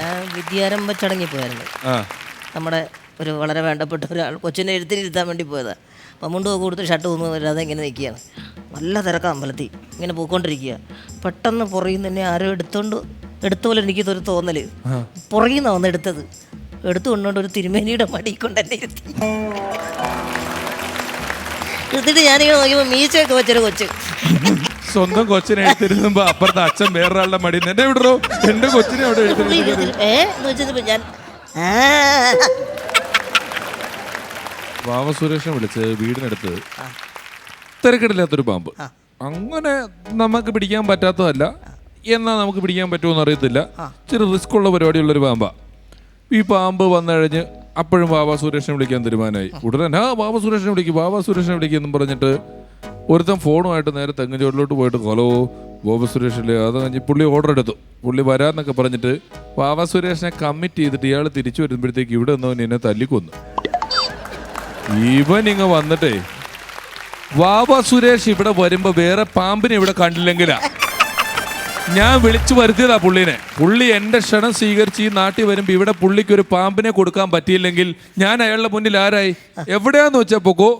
ഞാൻ വിദ്യാരംഭ ചടങ്ങിൽ പോയായിരുന്നു. നമ്മുടെ ഒരു വളരെ വേണ്ടപ്പെട്ട ഒരാൾ കൊച്ചിനെ എഴുത്തിനിരുത്താൻ വേണ്ടി പോയതാണ് അപ്പം മുണ്ട് കൊടുത്ത് ഷർട്ട് ഒന്നും വരാതെ ഇങ്ങനെ നിൽക്കുകയാണ്. നല്ല തിരക്കാണ് അമ്പലത്തിൽ. ഇങ്ങനെ പോയിക്കൊണ്ടിരിക്കുക പെട്ടെന്ന് പുറകിൽ നിന്ന് തന്നെ ആരോ എടുത്തോണ്ട് എടുത്ത പോലെ എനിക്കിതൊരു തോന്നൽ. പുറകിൽ നിന്നാണ് വന്ന് എടുത്തത്. എടുത്തു കൊണ്ടുകൊണ്ട് ഒരു തിരുമേനിയുടെ മടി കൊണ്ട് തന്നെ ഇരുത്തി. എടുത്തിട്ട് ഞാനിങ്ങനെ നോക്കിയപ്പോൾ മീശയൊക്കെ വെച്ചൊരു കൊച്ച്. സ്വന്തം കൊച്ചിനെ എഴുത്തിരുന്നുമ്പോ അപ്പുറത്തെ അച്ഛൻ വേറൊരാളുടെ മടി എന്നെ വിടറോ? എന്റെ കൊച്ചിനെ അവിടെ വെച്ചപ്പോൾ ഞാൻ വാവ സുരേഷൻ വിളിച്ച് വീടിനടുത്ത് തിരക്കിടില്ലാത്തൊരു പാമ്പ്. അങ്ങനെ നമുക്ക് പിടിക്കാൻ പറ്റാത്തതല്ല. എന്നാ നമുക്ക് പിടിക്കാൻ പറ്റുമെന്ന് അറിയത്തില്ല. ഇച്ചിരി റിസ്ക് ഉള്ള പരിപാടിയുള്ളൊരു പാമ്പാ. ഈ പാമ്പ് വന്നു കഴിഞ്ഞ് അപ്പോഴും ബാബ സുരേഷിനെ വിളിക്കാൻ തീരുമാനമായി. ഉടനെ ആ ബാബ സുരേഷിനെ വിളിക്കും ബാബ സുരേഷിനെ വിളിക്കും എന്നും പറഞ്ഞിട്ട് ഒരുത്തൻ ഫോണുമായിട്ട് നേരെ തെങ്ങ് ചോട്ടിലോട്ട് പോയിട്ട് ഹലോ ബോബ സുരേഷില്ലേ അത് കഴിഞ്ഞ് പുള്ളി ഓർഡർ എടുത്തു. പുള്ളി വരാന്നൊക്കെ പറഞ്ഞിട്ട് വാവ സുരേഷിനെ കമ്മിറ്റ് ചെയ്തിട്ട് ഇയാൾ തിരിച്ചു വരുമ്പോഴത്തേക്ക് ഇവിടെ നിന്നവൻ എന്നെ തല്ലിക്കൊന്നു. ഇവൻ ഇങ്ങ് വന്നിട്ടേ വാവ സുരേഷ് ഇവിടെ വരുമ്പോ വേറെ പാമ്പിനെ ഇവിടെ കണ്ടില്ലെങ്കിലാ. ഞാൻ വിളിച്ചു വരുത്തിയതാ പുള്ളിനെ. പുള്ളി എന്റെ ക്ഷണം സ്വീകരിച്ച് ഈ നാട്ടിൽ വരുമ്പോ ഇവിടെ പുള്ളിക്ക് ഒരു പാമ്പിനെ കൊടുക്കാൻ പറ്റിയില്ലെങ്കിൽ ഞാൻ അയാളുടെ മുന്നിൽ ആരായി? എവിടെയാന്ന് വെച്ചപ്പോക്കോ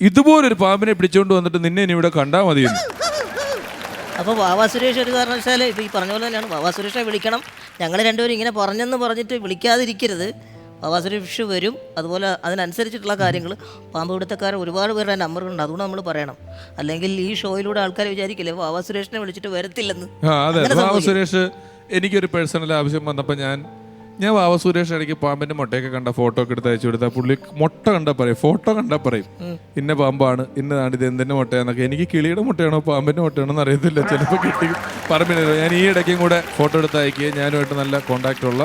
ഇതുപോലൊരു പാമ്പിനെ പിടിച്ചുകൊണ്ട് വന്നിട്ട് നിന്നെ ഇനി ഇവിടെ കണ്ടാൽ മതിയെന്ന്. അപ്പോൾ വാവാ സുരേഷ് ഒരു കാരണവശാൽ ഇപ്പോൾ ഈ പറഞ്ഞ പോലെ തന്നെയാണ്. വാവാ സുരേഷെ വിളിക്കണം. ഞങ്ങൾ രണ്ടുപേരും ഇങ്ങനെ പറഞ്ഞെന്ന് പറഞ്ഞിട്ട് വിളിക്കാതിരിക്കരുത്. വാവാ സുരേഷ് വരും. അതുപോലെ അതിനനുസരിച്ചിട്ടുള്ള കാര്യങ്ങൾ പാമ്പ് പിടുത്തക്കാർ ഒരുപാട് പേരുടെ നമ്പറുണ്ട് അതുകൊണ്ട് നമ്മൾ പറയണം. അല്ലെങ്കിൽ ഈ ഷോയിലൂടെ ആൾക്കാർ വിചാരിക്കില്ലേ വാവാ സുരേഷിനെ വിളിച്ചിട്ട് വരത്തില്ലെന്ന്? ആ അതെ. അങ്ങനെ വാവ സംഭവിക്കും. സുരേഷ് എനിക്കൊരു പേഴ്സണൽ ആവശ്യം വന്നപ്പോൾ ഞാൻ ഞാൻ വാവ സുരേഷ് ഇടയ്ക്ക് പാമ്പിന്റെ മുട്ടയൊക്കെ കണ്ട ഫോട്ടോ ഒക്കെ എടുത്ത് അയച്ചു കൊടുത്താൽ പുള്ളി മുട്ട കണ്ട പറയും ഫോട്ടോ കണ്ടാ പറയും. ഇന്ന പാമ്പാണ് ഇന്നതാണ് ഇത് എന്തിന്റെ മുട്ടയാന്നൊക്കെ. എനിക്ക് കിളിയുടെ മുട്ടയാണോ പാമ്പിന്റെ മുട്ടയാണോ എന്ന് അറിയത്തില്ല. ചിലപ്പോൾ കിട്ടി. പറമ്പില്ല ഞാൻ ഈ ഇടയ്ക്കും കൂടെ ഫോട്ടോ എടുത്ത് അയക്കുകയും ഞാനുമായിട്ട് നല്ല കോണ്ടാക്റ്റ് ഉള്ള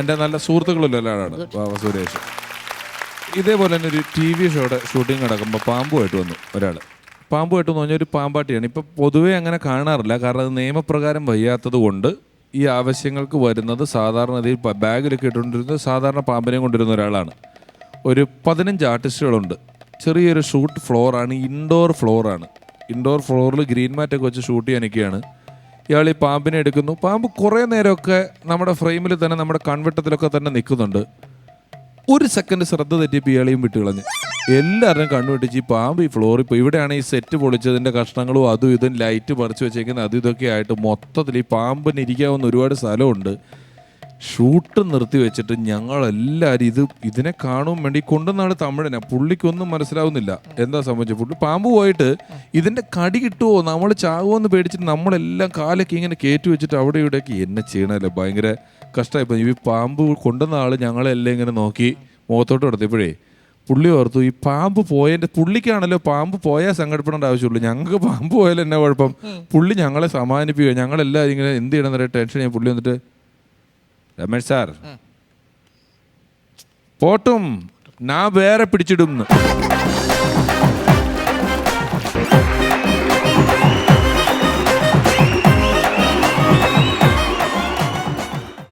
എന്റെ നല്ല സുഹൃത്തുക്കളുള്ള ഒരാളാണ് വാവ സുരേഷ്. ഇതേപോലെ തന്നെ ഒരു ടി വി ഷോയുടെ ഷൂട്ടിംഗ് നടക്കുമ്പോൾ പാമ്പുമായിട്ട് വന്നു ഒരാൾ പാമ്പുമായിട്ട് എന്ന് പറഞ്ഞാൽ ഒരു പാമ്പാട്ടിയാണ്. ഇപ്പം പൊതുവേ അങ്ങനെ കാണാറില്ല. കാരണം അത് നിയമപ്രകാരം വയ്യാത്തത് കൊണ്ട് ഈ ആവശ്യങ്ങൾക്ക് വരുന്നത് സാധാരണ ബാഗിലൊക്കെ ഇട്ടുകൊണ്ടിരുന്നത് സാധാരണ പാമ്പിനെ കൊണ്ടിരുന്ന ഒരാളാണ്. ഒരു പതിനഞ്ച് ആർട്ടിസ്റ്റുകളുണ്ട്. ചെറിയൊരു ഷൂട്ട് ഫ്ലോറാണ് ഇൻഡോർ ഫ്ലോറാണ് ഇൻഡോർ ഫ്ലോറിൽ ഗ്രീൻ മാറ്റൊക്കെ വെച്ച് ഷൂട്ട് ചെയ്യാനൊക്കെയാണ് ഇയാൾ ഈ പാമ്പിനെ എടുക്കുന്നു. പാമ്പ് കുറേ നേരമൊക്കെ നമ്മുടെ ഫ്രെയിമിൽ തന്നെ നമ്മുടെ കൺവെട്ടത്തിലൊക്കെ തന്നെ നിൽക്കുന്നുണ്ട്. ഒരു സെക്കൻഡ് ശ്രദ്ധ തെറ്റി പിയാളിയും വിട്ടുകളഞ്ഞ് എല്ലാവരും കണ്ണുവെട്ടിച്ച് ഈ പാമ്പ് ഈ ഫ്ലോറിൽ പോയി. ഇവിടെയാണ് ഈ സെറ്റ് പൊളിച്ചതിന്റെ കഷ്ണങ്ങളും അതും ഇതും ലൈറ്റ് പറിച്ചു വെച്ചേക്കുന്നത്. അതും ഇതൊക്കെ ആയിട്ട് മൊത്തത്തിൽ ഈ പാമ്പിന് ഇരിക്കാവുന്ന ഒരുപാട് സ്ഥലമുണ്ട്. ഷൂട്ട് നിർത്തി വെച്ചിട്ട് ഞങ്ങളെല്ലാവരും ഇത് ഇതിനെ കാണും വേണ്ടി കൊണ്ടുവന്നാണ് തമിഴനെ. പുള്ളിക്കൊന്നും മനസ്സിലാവുന്നില്ല. എന്താ സംഭവിച്ചത്? പുള്ളി പാമ്പ് പോയിട്ട് ഇതിന്റെ കടി കിട്ടുമോ നമ്മൾ ചാകുമോ എന്ന് പേടിച്ചിട്ട് നമ്മളെല്ലാം കാലൊക്കെ ഇങ്ങനെ കയറ്റി വെച്ചിട്ട് അവിടെ ഇവിടെയൊക്കെ എന്നെ ചെയ്യണല്ലേ ഭയങ്കര കഷ്ടമായിപ്പോൾ ഈ പാമ്പ് കൊണ്ടുവന്ന ആൾ ഞങ്ങളെല്ലാം ഇങ്ങനെ നോക്കി മുഖത്തോട്ട് നടത്തിയപ്പോഴേ പുള്ളി ഓർത്തു ഈ പാമ്പ് പോയതിന്റെ പുള്ളിക്കാണല്ലോ പാമ്പ് പോയാൽ സങ്കടപ്പെടേണ്ട ആവശ്യമുള്ളൂ. ഞങ്ങൾക്ക് പാമ്പ് പോയാലും എന്നാ കുഴപ്പം? പുള്ളി ഞങ്ങളെ സമാധാനിപ്പിക്കുക ഞങ്ങളെല്ലാവരും ഇങ്ങനെ എന്ത് ചെയ്യണമെന്നറിയാം ടെൻഷൻ ചെയ്യാൻ പുള്ളി വന്നിട്ട് രമേഷ് സാർ. പോട്ടും ഞാൻ വേറെ പിടിച്ചിടും